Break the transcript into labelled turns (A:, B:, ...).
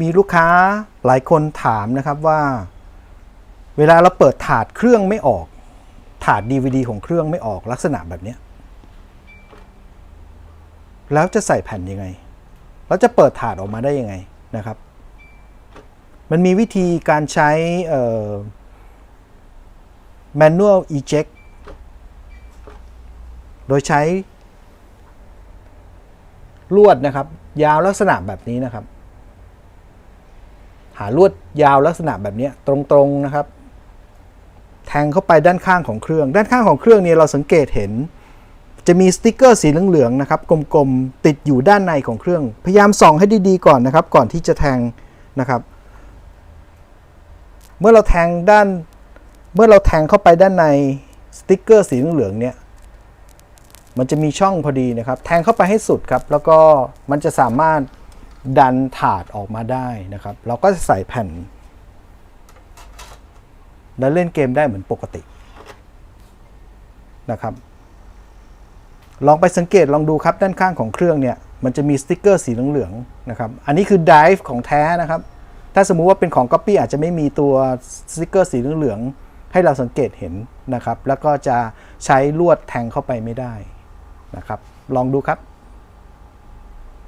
A: มีลูกค้าหลายคนถามนะครับว่า เวลาเราเปิดถาดเครื่องไม่ออก ถาด DVD ของเครื่องไม่ออกลักษณะแบบนี้ แล้วจะใส่แผ่นยังไง แล้วจะเปิดถาดออกมาได้ยังไงนะครับ มันมีวิธีการใช้ manual eject โดยใช้ลวดนะครับ ยาวลักษณะแบบนี้นะครับ หาลวดยาวลักษณะแบบนี้ตรงๆนะครับ แทงเข้าไปด้านข้างของเครื่อง ด้านข้างของเครื่องเนี่ยเราสังเกตเห็น จะมีสติกเกอร์สีเหลืองๆนะครับกลมๆติดอยู่ด้านในของเครื่อง พยายามส่องให้ดีๆก่อนนะครับ ก่อนที่จะแทงนะครับ เมื่อเราแทงด้านเมื่อเราแทงเข้าไปด้านในสติกเกอร์สีเหลืองๆเนี่ยมันจะมีช่องพอดีนะครับ แทงเข้าไปให้สุดครับ แล้วก็มันจะสามารถ ดันถาดออกมาได้นะครับ เราก็จะใส่แผ่น แล้วเล่นเกมได้เหมือนปกตินะครับ ลองไปสังเกตลองดูครับด้านข้างของเครื่องเนี่ยมันจะมีสติกเกอร์สีเหลืองๆนะครับ อันนี้คือ Dive ของแท้นะครับ ถ้าสมมุติว่าเป็นของ Copy อาจจะไม่มีตัวสติกเกอร์สีเหลืองๆให้เราสังเกตเห็นนะครับ แล้วก็จะใช้ลวดแทงเข้าไปไม่ได้นะครับ ลองดูครับ